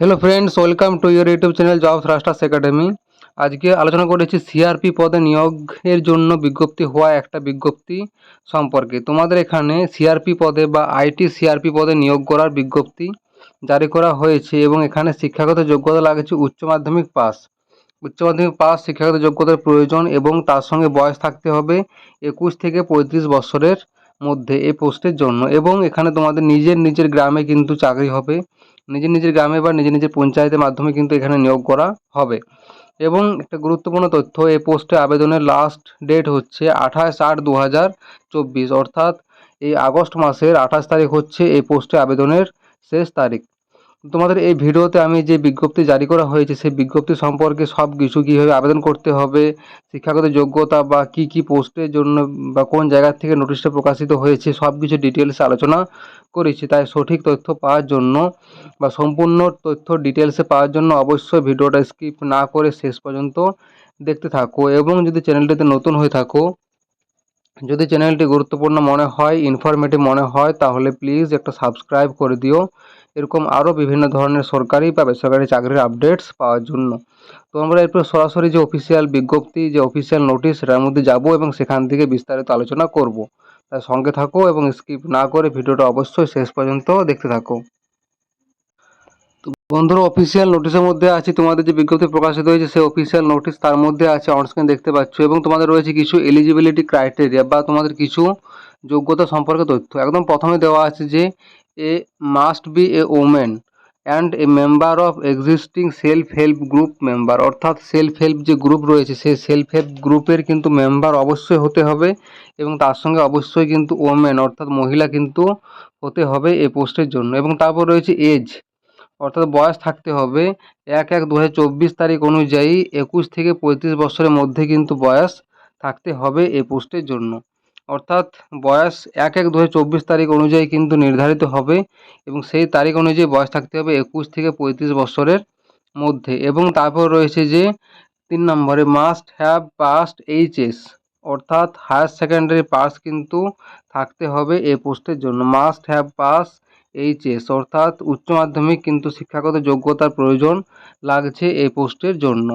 Hello friends welcome to your YouTube channel Job Thrusters Academy আজকে আলোচনা করেছি CRP পদে নিয়োগের জন্য বিজ্ঞপ্তি হওয়া একটা বিজ্ঞপ্তি সম্পর্কে। তোমাদের এখানে সিআরপি পদে বা আইটি সিআরপি পদে নিয়োগ করার বিজ্ঞপ্তি জারি করা হয়েছে এবং এখানে শিক্ষাগত যোগ্যতা লাগছে উচ্চ মাধ্যমিক পাস। উচ্চ মাধ্যমিক পাস শিক্ষাগত যোগ্যতার প্রয়োজন এবং তার সঙ্গে বয়স থাকতে হবে একুশ থেকে পঁয়ত্রিশ বছরের মধ্যে এই পোস্টের জন্য এবং এখানে তোমাদের নিজের নিজের গ্রামে কিন্তু চাকরি হবে। নিজের নিজের গ্রামে বা নিজের নিজের পঞ্চায়েতের মাধ্যমে কিন্তু এখানে নিয়োগ করা হবে। এবং একটা গুরুত্বপূর্ণ তথ্য, এই পোস্টে আবেদনের লাস্ট ডেট হচ্ছে আঠাশ আট দু হাজার চব্বিশ। অর্থাৎ এই আগস্ট মাসের আঠাশ তারিখ হচ্ছে এই পোস্টে আবেদনের শেষ তারিখ। তোমাদের এই ভিডিওতে আমি যে বিজ্ঞপ্তি জারি করা হয়েছে, সেই বিজ্ঞপ্তি সম্পর্কে সব কিছু কীভাবে আবেদন করতে হবে, শিক্ষাগত যোগ্যতা বা কি কি পোস্টের জন্য বা কোন জায়গা থেকে নোটিশটা প্রকাশিত হয়েছে, সব কিছু ডিটেলসে আলোচনা করেছি। তাই সঠিক তথ্য পাওয়ার জন্য বা সম্পূর্ণ তথ্য ডিটেলসে পাওয়ার জন্য অবশ্যই ভিডিওটা স্কিপ না করে শেষ পর্যন্ত দেখতে থাকো এবং যদি চ্যানেলটিতে নতুন হয়ে থাকো, যদি চ্যানেলটি গুরুত্বপূর্ণ মনে হয় ইনফরমেটিভ মনে হয়, তাহলে প্লিজ একটা সাবস্ক্রাইব করে দিও। এরকম আরও বিভিন্ন ধরনের সরকারি বা বেসরকারি চাকরির আপডেটস পাওয়ার জন্য। তো আমরা এরপর সরাসরি যে অফিসিয়াল বিজ্ঞপ্তি, যে অফিসিয়াল নোটিশ সেটার মধ্যে যাব এবং সেখান থেকে বিস্তারিত আলোচনা করব। তাই সঙ্গে থাকো এবং স্কিপ না করে ভিডিওটা অবশ্যই শেষ পর্যন্ত দেখতে থাকো। তো বন্ধুরা অফিসিয়াল নোটিশের মধ্যে আছে, তোমাদের যে বিজ্ঞপ্তি প্রকাশিত হয়েছে, সেই অফিসিয়াল নোটিশ তার মধ্যে আছে অনস্ক্রিন দেখতে পাচ্ছ এবং তোমাদের রয়েছে কিছু এলিজিবিলিটি ক্রাইটেরিয়া বা তোমাদের কিছু যোগ্যতা সম্পর্কে তথ্য। একদম প্রথমে দেওয়া আছে যে a must be a women and a member of existing self help group member অর্থাৎ সেলফ হেল্প যে গ্রুপ রয়েছে, সেই সেলফ হেল্প গ্রুপের কিন্তু মেম্বার অবশ্যই হতে হবে এবং তার সঙ্গে অবশ্যই কিন্তু ওমেন অর্থাৎ মহিলা কিন্তু হতে হবে এই পোস্টের জন্য। এবং তারপর রয়েছে এজ অর্থাৎ বয়স থাকতে হবে এক এক দু তারিখ অনুযায়ী একুশ থেকে পঁয়ত্রিশ বছরের মধ্যে কিন্তু বয়স থাকতে হবে এই পোস্টের জন্য। অর্থাৎ বয়স এক এক দু চব্বিশ তারিখ অনুযায়ী কিন্তু নির্ধারিত হবে এবং সেই তারিখ অনুযায়ী বয়স থাকতে হবে একুশ থেকে পঁয়ত্রিশ বছরের মধ্যে এবং তারপর রয়েছে যে তিন নম্বরে মাস্ট হ্যাভ পাস্ট এইচএস অর্থাৎ হায়ার সেকেন্ডারি পাস কিন্তু থাকতে হবে এ পোস্টের জন্য। মাস্ট হ্যাভ পাস এইচএস অর্থাৎ উচ্চ মাধ্যমিক কিন্তু শিক্ষাগত যোগ্যতার প্রয়োজন লাগছে এই পোস্টের জন্য।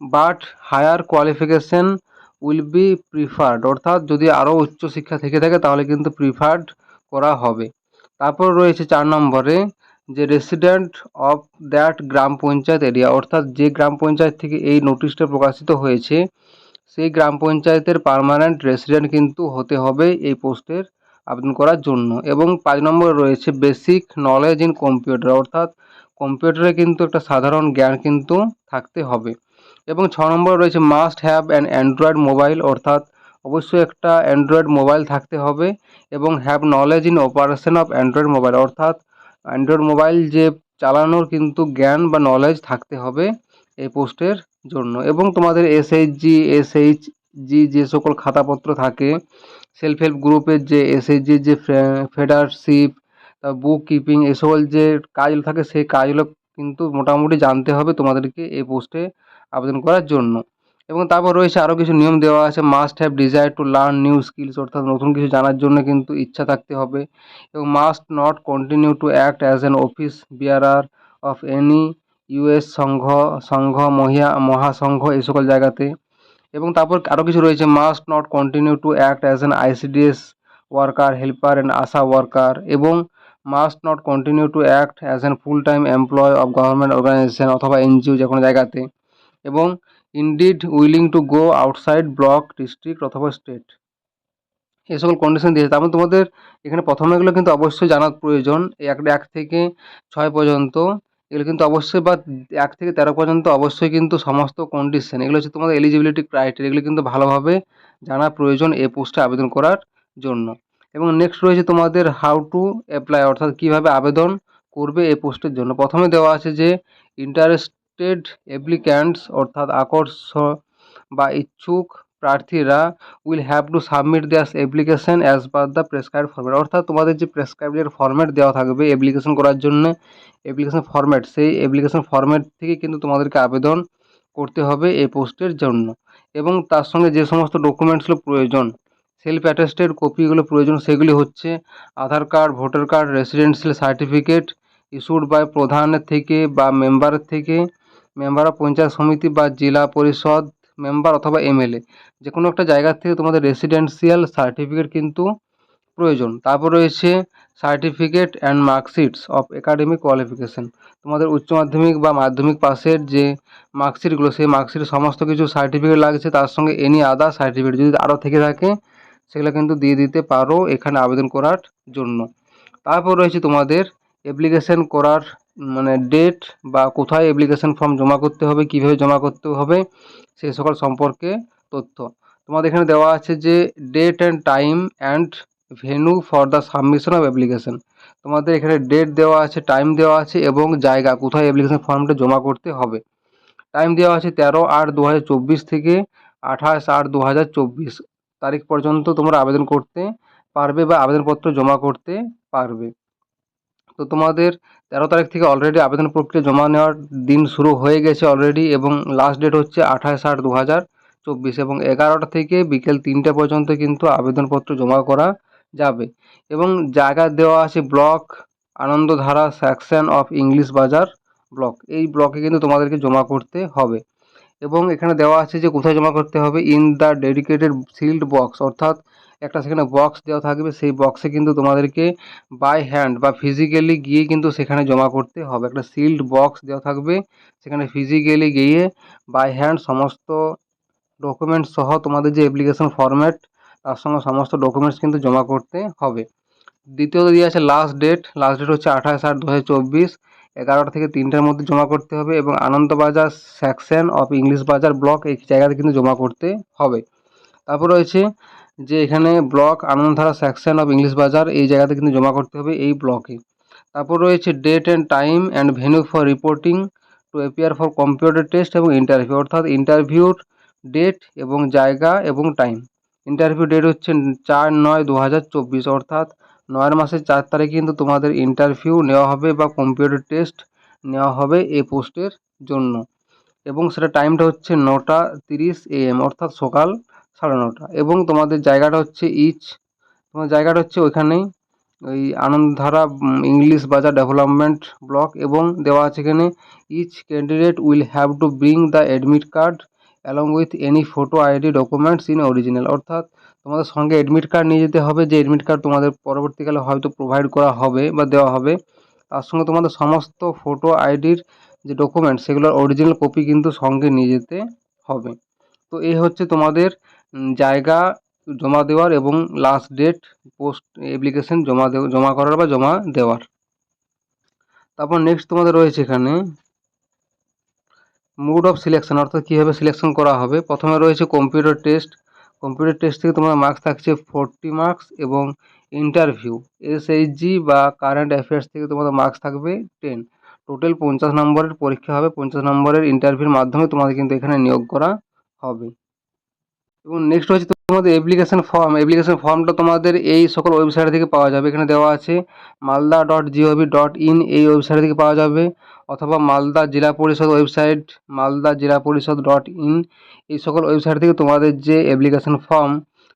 But higher qualification will be preferred অর্থাৎ যদি আরও উচ্চশিক্ষা থেকে থাকে, তাহলে কিন্তু প্রিফার্ড করা হবে। তারপর রয়েছে চার নম্বরে, যে রেসিডেন্ট অফ দ্যাট গ্রাম পঞ্চায়েত এরিয়া অর্থাৎ যে গ্রাম পঞ্চায়েত থেকে এই নোটিশটা প্রকাশিত হয়েছে, সেই গ্রাম পঞ্চায়েতের পার্মানেন্ট রেসিডেন্ট কিন্তু হতে হবে এই পোস্টের আবেদন করার জন্য। এবং পাঁচ নম্বরে রয়েছে বেসিক নলেজ ইন কম্পিউটার অর্থাৎ কম্পিউটারে কিন্তু একটা সাধারণ জ্ঞান কিন্তু থাকতে হবে। এবং ছ নম্বর রয়েছে must have an Android mobile অর্থাৎ অবশ্যই একটা অ্যান্ড্রয়েড মোবাইল থাকতে হবে এবং have knowledge in operation of Android mobile অর্থাৎ অ্যান্ড্রয়েড মোবাইল যে চালানোর কিন্তু জ্ঞান বা নলেজ থাকতে হবে এই পোস্টের জন্য। এবং তোমাদের এসএইচজি এসএইচজি যে সকল খাতাপত্র থাকে সেলফ হেল্প গ্রুপের যে এসএইচজির যে ফেডারশিপ বুক কিপিং এ সকল যে কাজগুলো থাকে সেই কাজগুলো কিন্তু মোটামুটি জানতে হবে তোমাদেরকে এই পোস্টে আবেদন করার জন্য। এবং তারপর রয়েছে আরও কিছু নিয়ম দেওয়া আছে must have desire to learn new skills অর্থাৎ নতুন কিছু জানার জন্য কিন্তু ইচ্ছা থাকতে হবে। এবং must not continue to act as an office bearer of any US সংঘ সংঘ, মহিয়া, মহাসংঘ এই সকল জায়গাতে। এবং তারপর আরও কিছু রয়েছে must not continue to act as an ICDS worker helper and ASHA worker এবং must not continue to act as an full time employ of government organization অথবা এনজিও যে কোনো জায়গাতে। এবং indeed willing to go outside block district অথবা state এই সকল condition দিয়েছে। তারপর তোমাদের এখানে প্রথমে এগুলো কিন্তু অবশ্যই জানার প্রয়োজন। এক এক থেকে ছয় পর্যন্ত এগুলো কিন্তু অবশ্যই বা এক থেকে তেরো পর্যন্ত অবশ্যই কিন্তু সমস্ত কন্ডিশন এগুলো হচ্ছে তোমাদের এলিজিবিলিটি ক্রাইটেরিয়া এগুলো কিন্তু ভালোভাবে জানা প্রয়োজন এ পোস্টে আবেদন করার জন্য। এবং নেক্সট রয়েছে তোমাদের হাউ টু অ্যাপ্লাই অর্থাৎ কীভাবে আবেদন করবে এই পোস্টের জন্য। প্রথমে দেওয়া আছে যে ইন্টারেস্টেড অ্যাপ্লিক্যান্টস অর্থাৎ আকর্ষ বা ইচ্ছুক প্রার্থীরা will have to submit their application as per the prescribe format অর্থাৎ তোমাদের যে প্রেসক্রাইবের ফর্মেট দেওয়া থাকবে অ্যাপ্লিকেশন করার জন্য অ্যাপ্লিকেশন ফর্ম্যাট সেই অ্যাপ্লিকেশন ফর্ম্যাট থেকে কিন্তু তোমাদেরকে আবেদন করতে হবে এই পোস্টের জন্য। এবং তার সঙ্গে যে সমস্ত ডকুমেন্টসগুলো প্রয়োজন সেলফ অ্যাটেস্টেড কপিগুলো প্রয়োজন, সেগুলি হচ্ছে Aadhaar card, voter card residential certificate issued by প্রধানের থেকে বা মেম্বারের থেকে মেম্বার অফ পঞ্চায়েত সমিতি বা জেলা পরিষদ মেম্বার অথবা এমএলএ যে কোনো একটা জায়গার থেকে তোমাদের রেসিডেন্সিয়াল সার্টিফিকেট কিন্তু প্রয়োজন। তারপর রয়েছে certificate and marksheets of academic qualification তোমাদের উচ্চ মাধ্যমিক বা মাধ্যমিক পাসের যে মার্কশিটগুলো সেই মার্কশিটের সমস্ত কিছু সার্টিফিকেট লাগছে, তার সঙ্গে এনি আদার সার্টিফিকেট যদি আরও থেকে থাকে সেগুলো কিন্তু দিয়ে দিতে পারো এখানে আবেদন করার জন্য। তারপর রয়েছে তোমাদের অ্যাপ্লিকেশন করার মানে ডেট বা কোথায় অ্যাপ্লিকেশন ফর্ম জমা করতে হবে, কীভাবে জমা করতে হবে, সে সকল সম্পর্কে তথ্য। তোমাদের এখানে দেওয়া আছে যে date and time and venue for the submission of application তোমাদের এখানে ডেট দেওয়া আছে টাইম দেওয়া আছে এবং জায়গা, কোথায় অ্যাপ্লিকেশন ফর্মটা জমা করতে হবে। টাইম দেওয়া আছে তেরো আট দু থেকে আঠাশ আট দু তারিখ পর্যন্ত তোমরা আবেদন করতে পারবে বা আবেদনপত্র জমা করতে পারবে। তো তোমাদের তেরো তারিখ থেকে অলরেডি আবেদন প্রক্রিয়া জমা নেওয়ার দিন শুরু হয়ে গেছে অলরেডি এবং লাস্ট ডেট হচ্ছে আঠাশ আট দু হাজার চব্বিশ এবং এগারোটা থেকে বিকেল তিনটে পর্যন্ত কিন্তু আবেদনপত্র জমা করা যাবে এবং জায়গা দেওয়া আছে block Anandadhara section of English Bazar block. এই ব্লকে কিন্তু তোমাদেরকে জমা করতে হবে। এবং এখানে দেওয়া আছে যে কোথায় জমা করতে হবে in the dedicated sealed box অর্থাৎ একটা সেখানে বক্স দেওয়া থাকবে, সেই বক্সে কিন্তু তোমাদেরকে বাই হ্যান্ড বা ফিজিক্যালি গিয়ে কিন্তু সেখানে জমা করতে হবে। একটা সিল্ড বক্স দেওয়া থাকবে, সেখানে ফিজিক্যালি গিয়ে বাই হ্যান্ড সমস্ত ডকুমেন্টস সহ তোমাদের যে অ্যাপ্লিকেশন ফরম্যাট তার সঙ্গে সমস্ত ডকুমেন্টস কিন্তু জমা করতে হবে। দ্বিতীয়ত দিয়ে আছে লাস্ট ডেট লাস্ট ডেট হচ্ছে আঠাশ আট দু হাজার চব্বিশ। এগারোটা থেকে তিনটের মধ্যে জমা করতে হবে এবং Anandabazar section of English Bazar block এই জায়গাতে কিন্তু জমা করতে হবে। তারপর রয়েছে যে এখানে block Anandadhara section of English Bazar এই জায়গাতে কিন্তু জমা করতে হবে এই ব্লকে তারপর রয়েছে date and time and venue for reporting to appear for computer test এবং ইন্টারভিউ অর্থাৎ ইন্টারভিউর ডেট এবং জায়গা এবং টাইম ইন্টারভিউ ডেট হচ্ছে চার নয় দু অর্থাৎ নয় মাসের চার তারিখে কিন্তু তোমাদের ইন্টারভিউ নেওয়া হবে বা কম্পিউটার টেস্ট নেওয়া হবে এই পোস্টের জন্য। এবং সেটা টাইমটা হচ্ছে নটা তিরিশ এএম অর্থাৎ সকাল সাড়ে নটা। এবং তোমাদের জায়গাটা হচ্ছে ইচ তোমার জায়গাটা হচ্ছে ওইখানেই। ওই Anandadhara English Bazar development block এবং দেওয়া আছে এখানে each candidate will have to bring the admit card along with any photo ID documents in original অর্থাৎ তোমাদের সঙ্গে অ্যাডমিট কার্ড নিয়ে যেতে হবে, যে অ্যাডমিট কার্ড তোমাদের পরবর্তীকালে হয়তো প্রোভাইড করা হবে বা দেওয়া হবে, তার সঙ্গে তোমাদের সমস্ত ফটো আইডির যে ডকুমেন্ট সেগুলোর অরিজিনাল কপি কিন্তু সঙ্গে নিয়ে যেতে হবে। তো এই হচ্ছে তোমাদের জায়গা জমা দেওয়ার এবং লাস্ট ডেট পোস্ট অ্যাপ্লিকেশন জমা জমা করার বা জমা দেওয়ার। তারপর নেক্সট তোমাদের রয়েছে এখানে মুড অফ সিলেকশন অর্থাৎ কীভাবে সিলেকশন করা হবে। প্রথমে রয়েছে কম্পিউটার টেস্ট কম্পিউটার টেস্ট থেকে তোমার মার্কস থাকছে ফোরটি মার্কস এবং ইন্টারভিউ এসএইচজি বা কারেন্ট অ্যাফেয়ার্স থেকে তোমাদের মার্কস থাকবে টেন টোটাল পঞ্চাশ নম্বরের পরীক্ষা হবে, পঞ্চাশ নম্বরের ইন্টারভিউর মাধ্যমে তোমাদের কিন্তু এখানে নিয়োগ করা হবে। এবং নেক্সট হচ্ছে তোমাদের অ্যাপ্লিকেশন ফর্ম অ্যাপ্লিকেশন ফর্মটা তোমাদের এই সকল ওয়েবসাইট থেকে পাওয়া যাবে। এখানে দেওয়া আছে Malda dot GOV dot in এই ওয়েবসাইট থেকে পাওয়া যাবে অথবা মালদা জেলা পরিষদ ওয়েবসাইট মালদা জেলা পরিষদ ডট ইন এই সকল ওয়েবসাইট থেকে তোমাদের যে অ্যাপ্লিকেশন ফর্ম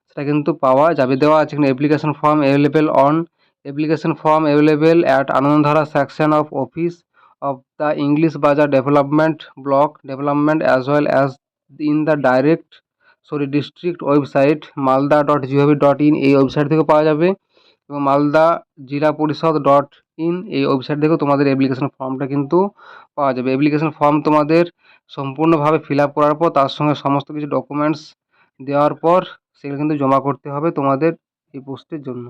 সেটা কিন্তু পাওয়া যাবে। দেওয়া আছে এখানে application form available on application form available at Anandadhara section of office of the English Bazar development block development as well as in the direct sorry district website Malda dot GOV dot in এই website থেকে পাওয়া যাবে এবং মালদা জেলা পরিষদ dot in এই website থেকেও তোমাদের অ্যাপ্লিকেশন ফর্মটা কিন্তু পাওয়া যাবে। অ্যাপ্লিকেশন ফর্ম তোমাদের সম্পূর্ণভাবে ফিল আপ করার পর, তার সঙ্গে সমস্ত কিছু ডকুমেন্টস দেওয়ার পর, সেগুলো কিন্তু জমা করতে হবে তোমাদের এই পোস্টের জন্য।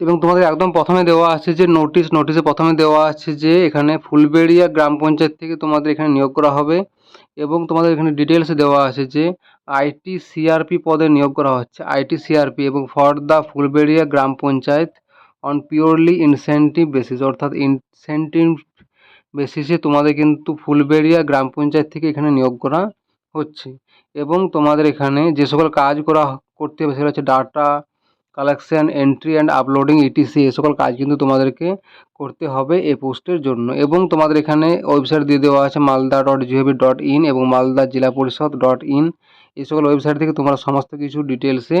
এবং তোমাদের একদম প্রথমে দেওয়া আছে যে নোটিশ নোটিশে প্রথমে দেওয়া আছে যে এখানে ফুলবেড়িয়া গ্রাম পঞ্চায়েত থেকে তোমাদের এখানে নিয়োগ করা হবে। এবং তোমাদের এখানে ডিটেলসে দেওয়া আছে যে আইটি সিআরপি পদে নিয়োগ করা হচ্ছে। আইটি সিআরপি এবং for the Phulberia gram panchayat on purely incentive basis অর্থাৎ ইনসেন্টিভ বেসিসে তোমাদের কিন্তু ফুলবেড়িয়া গ্রাম পঞ্চায়েত থেকে এখানে নিয়োগ করা হচ্ছে। এবং তোমাদের এখানে যে সকল কাজ করা, করতে হবে সেটা হচ্ছে data collection entry and uploading etc এ সকল কাজ কিন্তু তোমাদেরকে করতে হবে এই পোস্টের জন্য। এবং তোমাদের এখানে ওয়েবসাইট দিয়ে দেওয়া আছে Malda dot GOV dot in এবং মালদা জেলা পরিষদ ডট ইন এই সকল ওয়েবসাইট থেকে তোমরা সমস্ত কিছু ডিটেলসে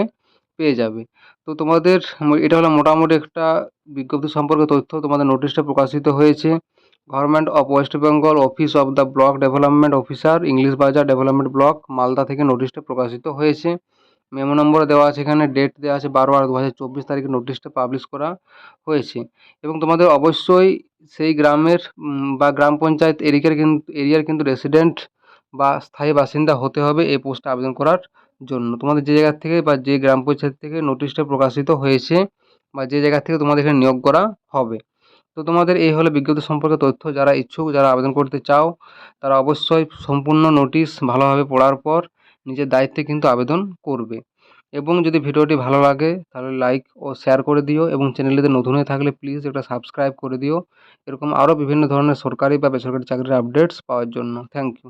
পেয়ে যাবে। তো তোমাদের এটা হলো মোটামুটি একটা বিজ্ঞপ্তি সম্পর্কে তথ্য। তোমাদের নোটিশটা প্রকাশিত হয়েছে। Government of West Bengal office of the block development officer English Bazar development block Malda থেকে নোটিশটা প্রকাশিত হয়েছে। মেমো নম্বর দেওয়া আছে এখানে ডেট দেওয়া আছে বারো আট দু হাজার চব্বিশ তারিখে নোটিশটা পাবলিশ করা হয়েছে। এবং তোমাদের অবশ্যই সেই গ্রামের বা গ্রাম পঞ্চায়েত এরিকার কিন্তু এরিয়ার কিন্তু রেসিডেন্ট বা স্থায়ী বাসিন্দা হতে হবে এই পোস্টে আবেদন করার জন্য। তোমাদের যে জায়গার থেকে বা যে গ্রাম পঞ্চায়েত থেকে নোটিশটা প্রকাশিত হয়েছে বা যে জায়গা থেকে তোমাদের এখানে নিয়োগ করা হবে। তো তোমাদের এই হলো বিজ্ঞপ্তি সম্পর্কে তথ্য। যারা ইচ্ছুক, যারা আবেদন করতে চাও, তারা অবশ্যই সম্পূর্ণ নোটিশ ভালোভাবে পড়ার পর নিজের দায়িত্বে কিন্তু আবেদন করবে। এবং যদি ভিডিওটি ভালো লাগে, তাহলে লাইক ও শেয়ার করে দিও এবং চ্যানেলটিতে নতুন হয়ে থাকলে প্লিজ একটা সাবস্ক্রাইব করে দিও। এরকম আরও বিভিন্ন ধরনের সরকারি বা বেসরকারি চাকরির আপডেটস পাওয়ার জন্য। Thank you